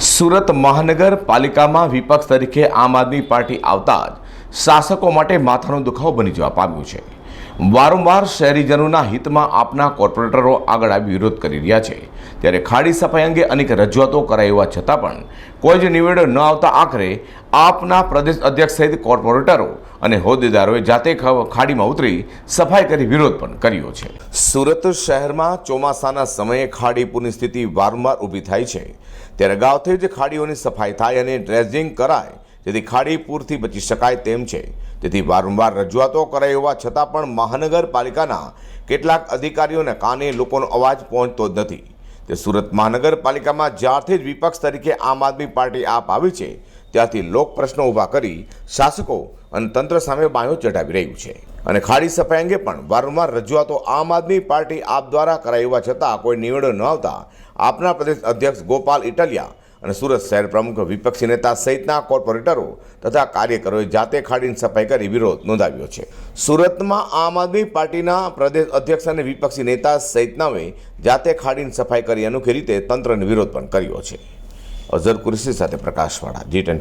સુરત મહાનગરપાલિકામાં વિપક્ષ તરીકે આમ આદમી પાર્ટી આવતા જ શાસકો માટે માથાનો દુખાવો બની જવા પામ્યું છે. વારંવાર શહેરીજનોના હિતમાં આપના કોર્પોરેટરો આગળ આવી વિરોધ કરી રહ્યા છે. ત્યારે ખાડી સફાઈ અંગે અનેક રજૂઆતો કરાઈ હોવા છતાં પણ કોઈ જ નિવેડો ન આવતા આખરે આપના પ્રદેશ અધ્યક્ષ સહિત કોર્પોરેટરો અને હોદ્દેદારોએ જાતે ખાડીમાં ઉતરી સફાઈ કરી વિરોધ પણ કર્યો છે. સુરત શહેરમાં ચોમાસાના સમયે ખાડી પૂરની સ્થિતિ વારંવાર ઊભી થાય છે. ત્યારે અગાઉથી જ ખાડીઓની સફાઈ થાય અને ડ્રેઝિંગ કરાય, જેથી ખાડી પૂરથી બચી શકાય તેમ છે. તેથી વારંવાર રજૂઆતો કરાઈ હોવા છતાં પણ મહાનગરપાલિકાના કેટલાક અધિકારીઓને કાને લોકોનો અવાજ પહોંચતો જ નથી. તે સુરત મહાનગરપાલિકામાં જ્યારથી જ વિપક્ષ તરીકે આમ આદમી પાર્ટી આપ આવી છે ત્યાંથી લોક પ્રશ્નો ઊભા કરી શાસકો અને તંત્ર સામે બાયો ચઢાવી રહ્યું છે. અને ખાડી સફાઈ અંગે પણ વારંવાર રજૂઆતો આમ આદમી પાર્ટી આપ દ્વારા કરાઈ હોવા છતાં કોઈ નિવેડો ન આવતા આપના પ્રદેશ અધ્યક્ષ ગોપાલ ઇટલિયા અને સુરત શહેર પ્રમુખ વિપક્ષી નેતા સહિતના કોર્પોરેટરો તથા કાર્યકરોએ જાતે ખાડીની સફાઈ કરી વિરોધ નોંધાવ્યો છે. સુરતમાં આમ આદમી પાર્ટીના પ્રદેશ અધ્યક્ષ અને વિપક્ષી નેતા સહિતનાઓએ જાતે ખાડીની સફાઈ કરી અનોખી રીતે તંત્રને વિરોધ પણ કર્યો છે. અઝર કુરશી સાથે પ્રકાશવાળા જી ટેન